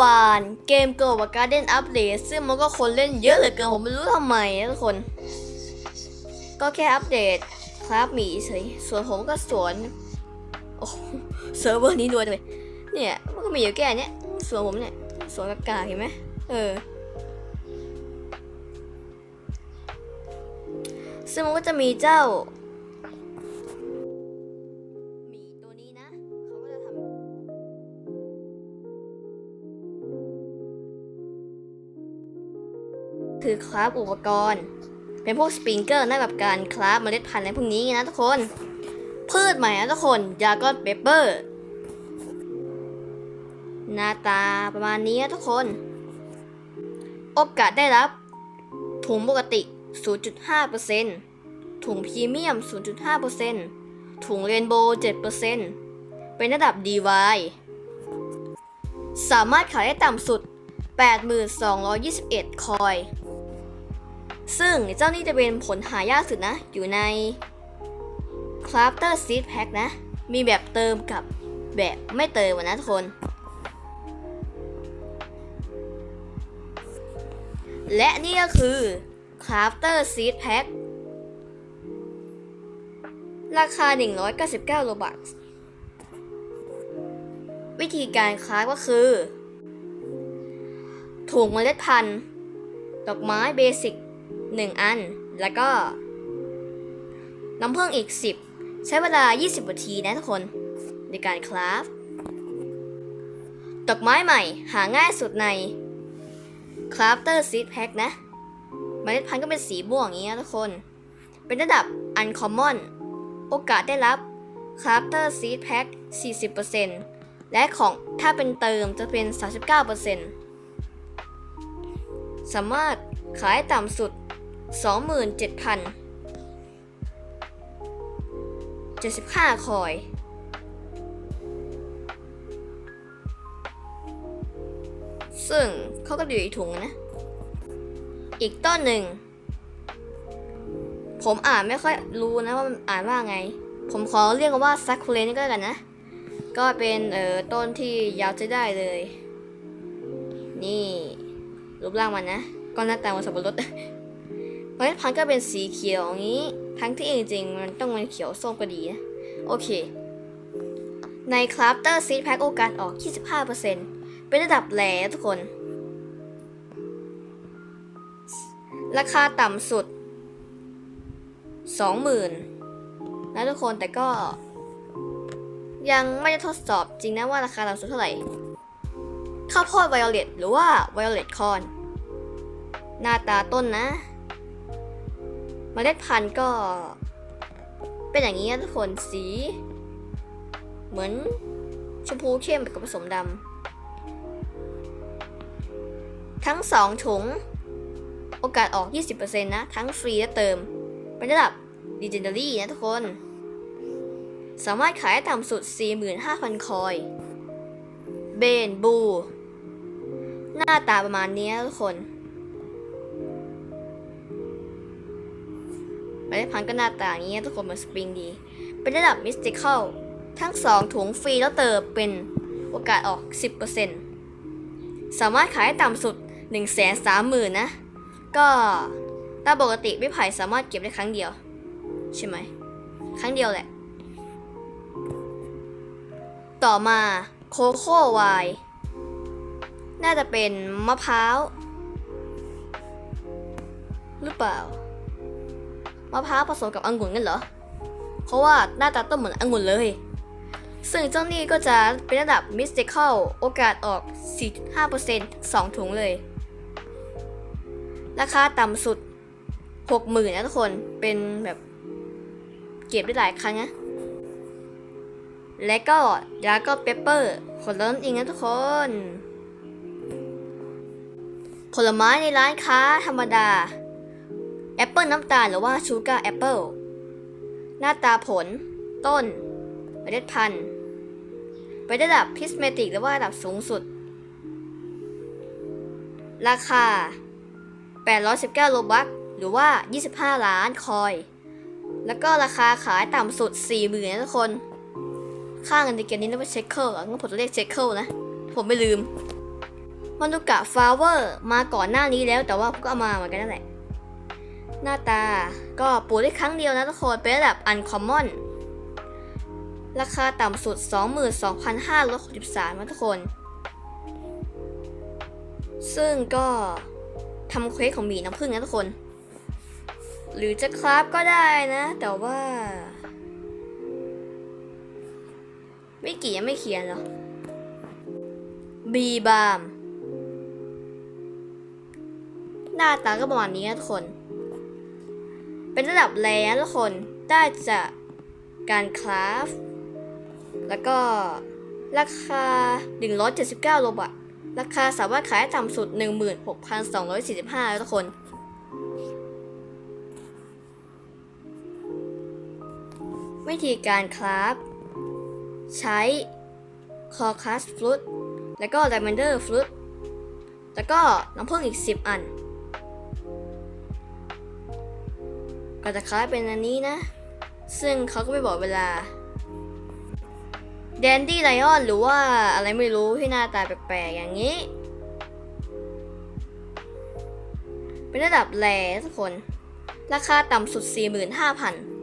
วานเกมเกิร์ลการ์เด้นอัปเดตซึ่งมันก็คนเล่นเยอะเหลือเกินผมไม่รู้ทำไมนะทุกคน ก็แค่อัปเดตครับหมีเฉยส่วนผมก็สวนโอ้เซิร์ฟเวอร์นี้ด้วยเลยเนี่ยมันก็มีอยู่แค่เนี้ยส่วนผมเนี่ยสวนกากาเห็นไหมเออซึ่งมันก็จะมีเจ้า คือคราฟอุปกรณ์ เป็นพวกสปริงเกอร์นะกับการคราฟเมล็ดพันธุ์อะไรพวกนี้นะทุกคน พืชใหม่นะทุกคนยากอนเปเปอร์หน้าตาประมาณนี้นะทุกคน โอกาสได้รับถุงปกติ 0.5%ถุงพรีเมียม 0.5%ถุงเรนโบว์ 7%เป็นระดับ DY สามารถขายได้ต่ำสุด 8,221 คอย ซึ่งเจ้านี่จะเป็นผลหายากสุดนะ อยู่ใน Crafter Seed Pack นะ มีแบบเติมกับแบบไม่เติมนะทุกคน และนี่ก็คือ Crafter Seed Pack ราคา 199โลบัควิธีการคราฟก็คือ ถุงเมล็ดพันธุ์ ดอกไม้เบสิก 1 อัน แล้วก็น้ำผึ้งอีก 10 ใช้เวลา 20นาทีนะทุกคน ในการคราฟต์ดอกไม้ใหม่หาง่ายสุดใน Crafter Seed Pack นะเมล็ดพันธุ์ก็เป็นสีม่วงอย่างนี้นะทุกคน เป็นระดับ Uncommon โอกาสได้รับ Crafter Seed Pack 40%และของถ้าเป็นเติมจะเป็น 39%สามารถขายต่ำสุด 27,075 คอย ซึ่งเขาก็อยู่ในถุงนะ อีกต้นหนึ่ง ผมอ่านไม่ค่อยรู้นะว่ามันอ่านว่าไง ผมขอเรียกว่าซักคูเลนก็แล้วกันนะ ก็เป็นเอ่อต้นที่ยาวจะได้เลย นี่ รูปร่างมันนะ ก็หน้าตามันสับปะรด เมล็ดพันธุ์ก็เป็นสีเขียวอย่างนี้ ทั้งที่จริงๆมันต้องเป็นเขียวส้มก็ดีนะโอเค ใน Crafter Seed Pack โอกาสออก 25%เป็นระดับแหล่ทุกคน ราคาต่ำสุด 20,000นะทุกคนแต่ก็ยังไม่ได้ทดสอบจริงนะว่าราคาต่ำสุดเท่าไหร่ ข้าวโพดไวโอเลตหรือว่าไวโอเลตคอน หน้าตาต้นนะ เมล็ดพันธุ์ก็เป็นอย่างนี้นะทุกคนสี เหมือนชมพูเข้มกับผสมดำทั้งสองถุง โอกาสออก 20%นะ ทั้งฟรีและเติม เป็นระดับ Legendary นะทุกคน สามารถขายต่ำสุด 45,000 คอย เบนบู หน้าตาประมาณนี้นะทุกคน เมล็ดพันธุ์ก็หน้าตาอย่างนี้ทุกคนเหมันสปริงดี เป็นระดับมิสติค a l ทั้งสองถุงฟรีแล้วเติมเป็นโอกาสออก 10%สามารถขายได้ต่ำสุด 130,000นะ ก็ตามปกติไม้ไผ่สามารถเก็บได้ครั้งเดียว ใช่ไหม ครั้งเดียวแหละ ต่อมาโคโค่ไวน์น่าจะเป็นมะพร้าว หรือเปล่าะพร้าวผสมกับองุ่นกันเหรอ เพราะว่าหน้าตาต้นเหมือนองุ่นเลย ซึ่งเจ้านี่ก็จะเป็นระดับ Mystical โอกาสออก 4.5% 2 ถุงเลย ราคาต่ำสุด 60,000นะทุกคน เป็นแบบเก็บได้หลายครั้งนะ และก็ยาก็เปปเปอร์ผลลัพธ์เองนะทุกคน ผลไม้ในร้านค้าธรรมดา แอปเปิลน้ำตาลหรือว่าชูการ์แอปเปิลหน้าตาผล ต้นเมล็ดพันธุ์ไประดับพิสเมติกหรือว่าระดับสูงสุด ราคา 819 โลบัคหรือว่า 25 ล้านคอย แล้วก็ราคาขายต่ำสุด 40,000นะทุกคน ค่าเงินในเกมนี้เรียกว่าเช็คเคิลงั้นผมจะเรียกเช็คเคิลนะ ผมไม่ลืมมานุกะฟลาเวอร์มาก่อนหน้านี้แล้วแต่ว่าก็เอามาเหมือนกันนั่นแหละ หน้าตาก็ปลูกได้ครั้งเดียวนะทุกคน เป็นระดับอันคอมมอน ราคาต่ำสุด 22,563นะทุกคน ซึ่งก็ทำเควสของหมีน้ำผึ้งนะทุกคน หรือจะคราฟก็ได้นะ แต่ว่าไม่กี่ยังไม่เขียนหรอบีบาม หน้าตาก็ประมาณนี้นะทุกคน เป็นระดับแรนะทุกคนได้จากการคราฟ แล้วก็ราคา 179 โลบาทราคาสามารถขายได้ต่ำสุด 16,245แล้วทุกคน วิธีการคราฟ ใช้คอคัสฟลุตแล้วก็ d ด m ม n เดอร์ฟลุตแล้วก็น้ำผึ้งอีก 10 อัน ก็จะคล้ายเป็นอันนี้นะ ซึ่งเขาก็ไม่บอกเวลาแดนดี้ไลออนหรือว่าอะไรไม่รู้ที่หน้าตาแปลกๆอย่างนี้ เป็นระดับแรทุกคน ราคาต่ำสุด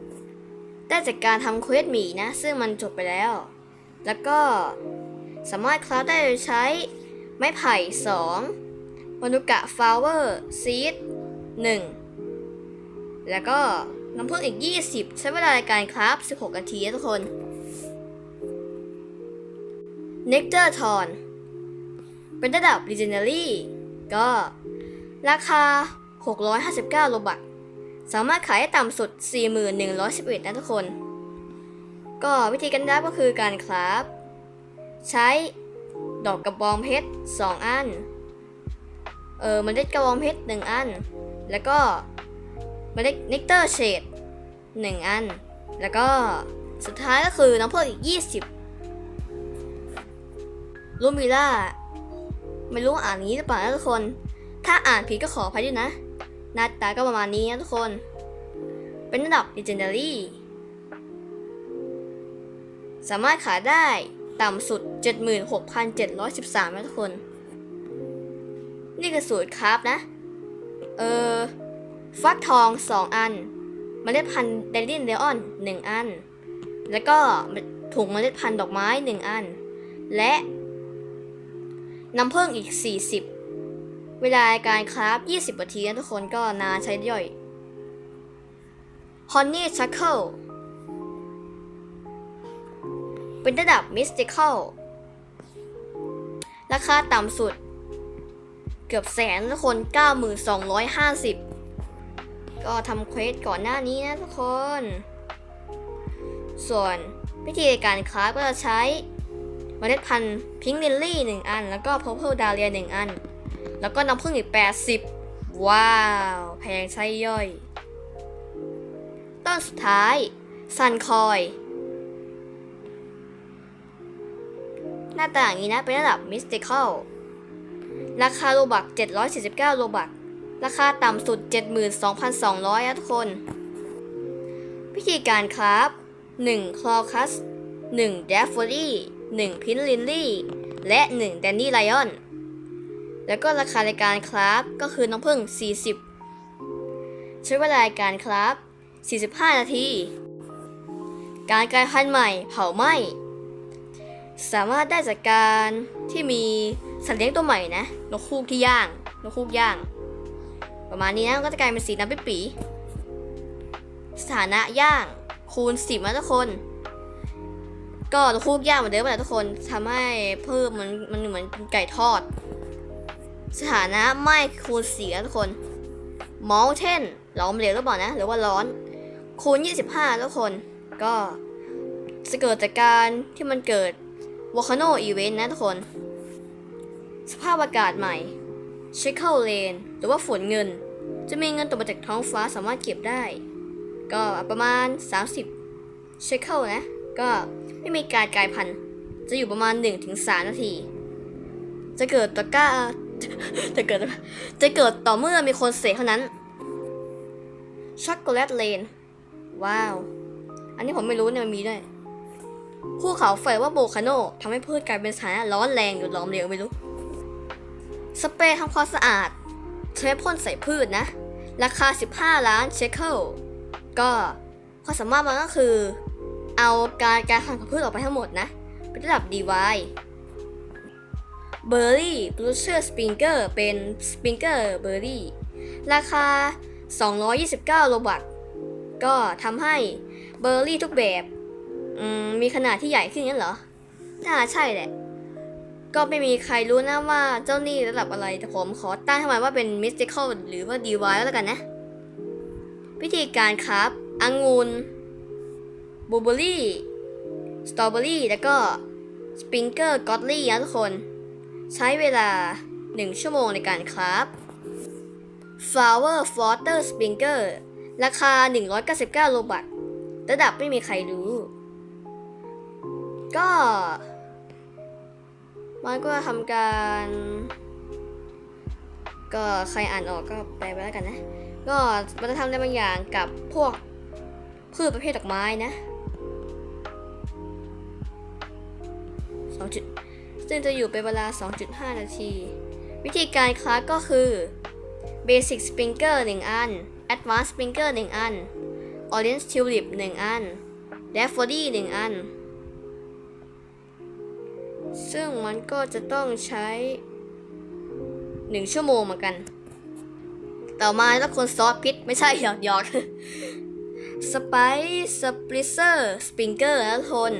45,000 ได้จากการทำเควสหมีนะ ซึ่งมันจบไปแล้ว แล้วก็สามารถคราฟได้โดยใช้ไม้ไผ่ 2มนุกะฟลาวเวอร์ซีด1 แล้วก็น้ำผึ้งอีก 20 ใช้เวลาในการคราฟ16 นาทีนะทุกคนเนกเตอร์ทอนเป็นระดับ Legendary ก็ ราคา 659 โลบักสามารถขายได้ต่ำสุด 4111 นะทุกคน ก็วิธีการได้ก็คือการคราฟใช้ดอกกระบองเพชร 2 อัน เออเมล็ดกระบองเพชร 1 อัน แล้วก็ เมล็ดเนกเตอร์เชด1อัน แล้วก็สุดท้ายก็คือน้ำผึ้งอีก 20ลูมิล่าไม่รู้อ่านอย่างนี้หรือเปล่านะทุกคน ถ้าอ่านผิดก็ขออภัยด้วยนะหน้าตาก็ประมาณนี้นะทุกคน เป็นระดับ Legendary สามารถขายได้ต่ำสุด 76,713นะทุกคน นี่คือสูตรคราฟนะ เออ ฟักทอง 2 อัน เมล็ดพันธุ์เดลินเลออน1อัน แล้วก็ถุงเมล็ดพันธุ์ดอกไม้ 1 อัน และน้ำผึ้งอีก 40 เวลาการคราฟ20นาทีนะทุกคนก็นานใช้ย่อย Honey Chuckle เป็นระดับ Mystical ราคาต่ำสุด เกือบแสนทุกคน 9250 ก็ทำเควสก่อนหน้านี้นะทุกคน ส่วนวิธีการคราฟก็จะใช้เมล็ดพันธุ์พิงค์ลิลลี่1อัน แล้วก็ Purple Dahlia 1อัน แล้วก็น้ำผึ้งอีก 80 ว้าว แพงใช่ย่อย ต้นสุดท้ายซันคอยหน้าตาอย่างนี้นะ เป็นระดับ Mystical ราคาโลบัก 749 โลบัก ราคาต่ำสุด 72,200นะทุกคน วิธีการคราฟ1คลอคัส1 d a f f o d y 1พินลินลี่ และ 1 แดนนี่ไลออน แล้วก็ราคาในการคราฟก็คือน้ำผึ้ง40 ใช้เวลาในการคราฟ45 นาที การกลายพันธุ์ใหม่เผาไหม้สามารถได้จากการที่มีสัตว์เลี้ยงตัวใหม่นะนกคูกที่ย่างนกคูกย่าง ประมาณนี้นะก็จะกลายเป็นสีน้ำปิปีสถานะย่างคูณ10นะทุกคน ก็คูกย่างเหมือนเดิมแหละทุกคนทำให้เพิ่มมันมันเหมือนไก่ทอด สถานะไหม้คูณ4นะทุกคนมอลเทนร้อนเหลวหรือเปล่านะ หรือว่าร้อน คูณ 25 ทุกคน ก็จะเกิดจากการที่มันเกิดวอลคาโนอีเวนต์นะทุกคน สภาพอากาศใหม่ เชคเคิลเลนหรือว่าฝนเงิน จะมีเงินตกมาจากท้องฟ้าสามารถเก็บได้ ก็ประมาณ 30 เชคเคิลนะ ก็ไม่มีการกลายพันธุ์จะอยู่ประมาณ 1-3 นาที จะเกิดต่อก้าจะเกิดจะเกิดต่อเมื่อมีคนเสกเท่านั้นช็อกโกแลตเลน ว้าว อันนี้ผมไม่รู้เนี่ยมันมีด้วยภูเขาไฟว่าโบคาโนทำให้พืชกลายเป็นสถานะร้อนแรงอยู่ล้อมเหลวไม่รู้ สเปรย์ทำความสะอาด ใช้พ่นใส่พืชนะ ราคา 15 ล้านเชคเคิลก็ความสามารถมันก็คือ เอาการการทำของพืชออกไปทั้งหมดนะ เป็นระดับ DY เบอร์รี่บลูเชอร์สปริงเกอร์เป็นสปริงเกอร์เบอร์รี่ราคา 229 โลบัตก็ทำให้เบอร์รี่ทุกแบบมมีขนาดที่ใหญ่ขึ้นงั้นเหรอ น่าใช่แหละ ก็ไม่มีใครรู้นะว่าเจ้านี่ระดับอะไร แต่ผมขอตั้งให้มันว่าเป็น mystical หรือว่า DY แล้วกันนะ วิธีการครับองุ่นบลูเบอร์รี่ สตรอเบอรี่ แล้วก็สปริงเกอร์กอตลี่นะทุกคน ใช้เวลา 1 ชั่วโมงในการครับ Flower Floater Sprinkler ราคา 199 โลบัตระดับไม่มีใครรู้ ก็ มันก็ทำการ ก็ใครอ่านออกก็แปลไปแล้วกันนะ ก็มันจะทำได้บางอย่างกับพวกพืชประเภทดอกไม้นะสองจุดซึ่งจะอยู่เป็นเวลา 2.5 นาที วิธีการคลาสก็คือ Basic Sprinkler 1 อัน Advanced Sprinkler 1 อัน Orange Tulip 1 อัน Daffodil 1อัน ซึ่งมันก็จะต้องใช้ 1 ชั่วโมงเหมือนกัน ต่อมาแล้วคนซอสพิษไม่ใช่หยอกหยอกสไปซ์สปริเซอร์สปริงเกอร์นะทุกคน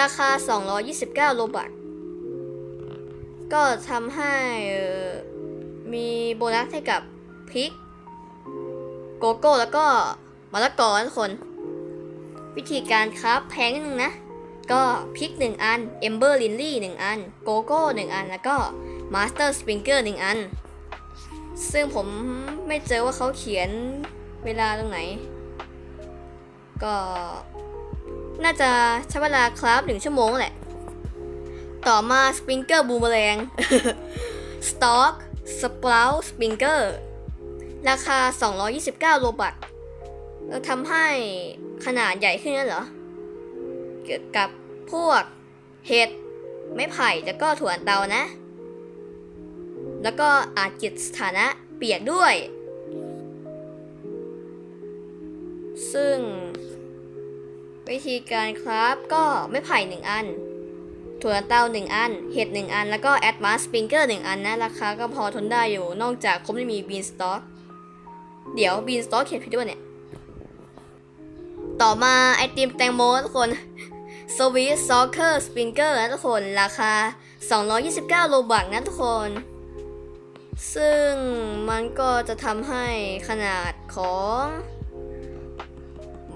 ราคา 229 โลบัตก็ทำให้มีโบนัสให้กับพริก โกโก้แล้วก็มะละกอนทุกคน วิธีการครับแพงนิดนึงนะ ก็พริก1อันเอมเบอร์ลินลี่1อันโกโก้1อัน แล้วก็มาสเตอร์สปริงเกอร์1อัน ซึ่งผมไม่เจอว่าเขาเขียนเวลาตรงไหน ก็ น่าจะใช้เวลาคราฟหนึ่งชั่วโมงแหละ ต่อมาสปริงเกอร์บูมแมลงสต็อกสปราวสปริงเกอร์ราคา 229 โลบัตทำให้ขนาดใหญ่ขึ้นนั่นเหรอ เกี่ยวกับ พวก เห็ด ไม้ไผ่แล้วก็ถั่วอันเตานะ แล้วก็อาจเกิดสถานะเปียกด้วย ซึ่ง วิธีการครับก็ไม่ไผ่หนึ่งอัน ถั่วลันเตาหนึ่งอัน เห็ดหนึ่งอัน แล้วก็แอดวาสปริงเกอร์หนึ่งอันนะ ราคาก็พอทนได้อยู่ นอกจากคงไม่มีบีนสต็อกเดี๋ยวบีนสต็อกเขียนผิดด้วยเนี่ยต่อมาไอติมแตงโมทุกคน สวีทซ็อกเคอร์สปริงเกอร์นะทุกคนราคา 229 โลบักนะทุกคน ซึ่งมันก็จะทำให้ขนาดของ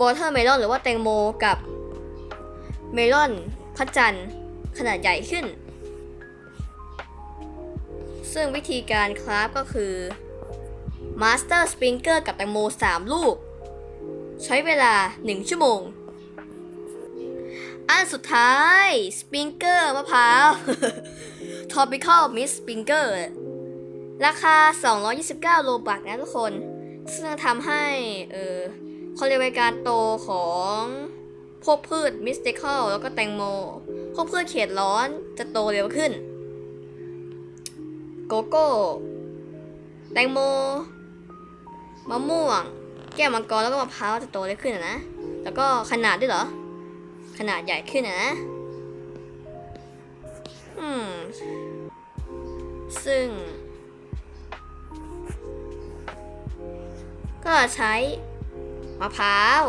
วอเ e อร์เมลอนหรือว่าแตงโมกับเมลอนพัจันทร์ขนาดใหญ่ขึ้น ซึ่งวิธีการคราฟก็คือมาสเตอร์สปริงเกอร์กับแตงโม 3 ลูก ใช้เวลา 1 ชั่วโมง อันสุดท้ายสปริงเกอร์มะพร้าว Tropical Mist Sprinkler ราคา 229 โลบักนะทุกคน ซึ่งทำให้ เออเขาเรียกว่าการโตของพวกพืชมิสติคอลแล้วก็แตงโม พวกพืชเขตร้อนจะโตเร็วขึ้น โกโก้ แตงโม มะม่วง แก้วมังกรแล้วก็มะพร้าวจะโตเร็วขึ้นนะ แล้วก็ขนาดด้วยเหรอ ขนาดใหญ่ขึ้นอะนะอืม ซึ่ง ก็ใช้ มะพร้าว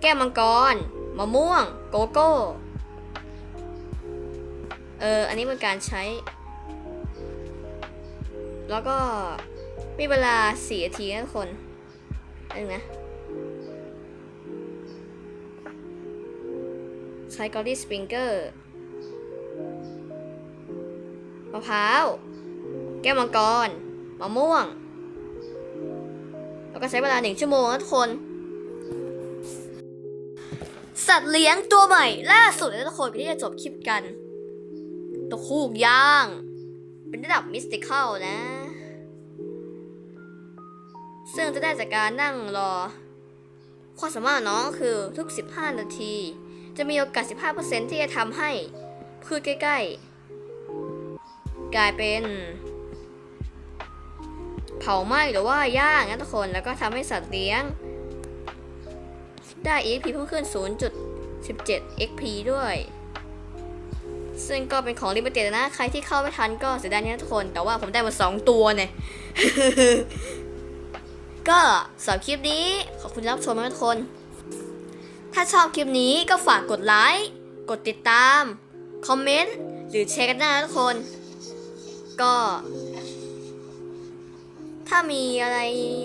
แก้วมังกร มะม่วง โกโก้ เออ อันนี้เป็นการใช้ แล้วก็มีเวลาสี่นาทีนะทุกคนอันนึงนะ ใช้กอรี่สปริงเกอร์มะพร้าว แก้วมังกร มะม่วง แล้วก็ใช้เวลาหนึ่งชั่วโมงนะทุกคน สัตว์เลี้ยงตัวใหม่ ล่าสุดเลยนะทุกคนที่จะจบคลิปกัน ตัวคูกย่าง เป็นระดับมิสติคอลนะ ซึ่งจะได้จากการนั่งรอ ความสามารถน้องคือทุก 15 นาที จะมีโอกาส 15%ที่จะทำให้พืชใกล้ๆ กลายเป็น เผาไหม้หรือว่าย่างนะทุกคนแล้วก็ทำให้สัตว์เลี้ยง ได้ EXP เพิ่มขึ้น 0.17 XP ด้วย ซึ่งก็เป็นของลิมิเต็ดนะ ใครที่เข้าไม่ทันก็เสียดายนะทุกคน แต่ว่าผมได้มา 2 ตัวเนี่ยก็สำหรับคลิปนี้ ขอบคุณรับชมนะทุกคน ถ้าชอบคลิปนี้ก็ฝากกดไลค์ กดติดตาม คอมเมนต์ หรือแชร์กันนะทุกคน ก็ ถ้ามีอะไร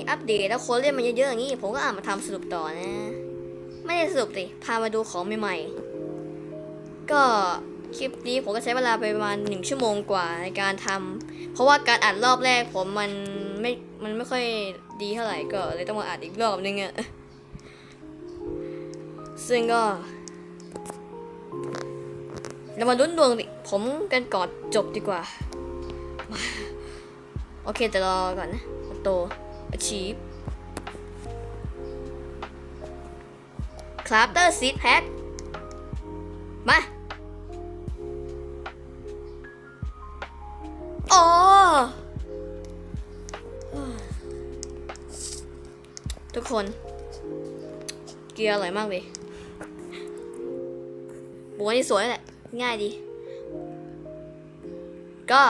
อัปเดตแล้วคนเล่นมันเยอะๆอย่างนี้ ผมก็อ่านมาทำสรุปต่อนะ ไม่ได้สรุปสิพามาดูของใหม่ๆ ก็คลิปนี้ผมก็ใช้เวลาไปประมาณหนึ่งชั่วโมงกว่าในการทำ เพราะว่าการอัดรอบแรกผมมันไม่ มันไม่ค่อยดีเท่าไหร่ก็เลยต้องมาอัดอีกรอบนึงอะ ซึ่งก็ เรามาลุ้นดวงดิผมกันก่อนจบดีกว่า โอเคแต่รอก่อนนะโตอาชีพคราฟเตอร์ซีดแพ็คมาโอ้ทุกคน เกียร์อร่อยมากเลย บัวนี่สวยแหละ ง่ายดี ก็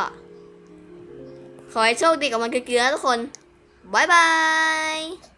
ขอให้โชคดีกับมันเกลือทุกคนบายบาย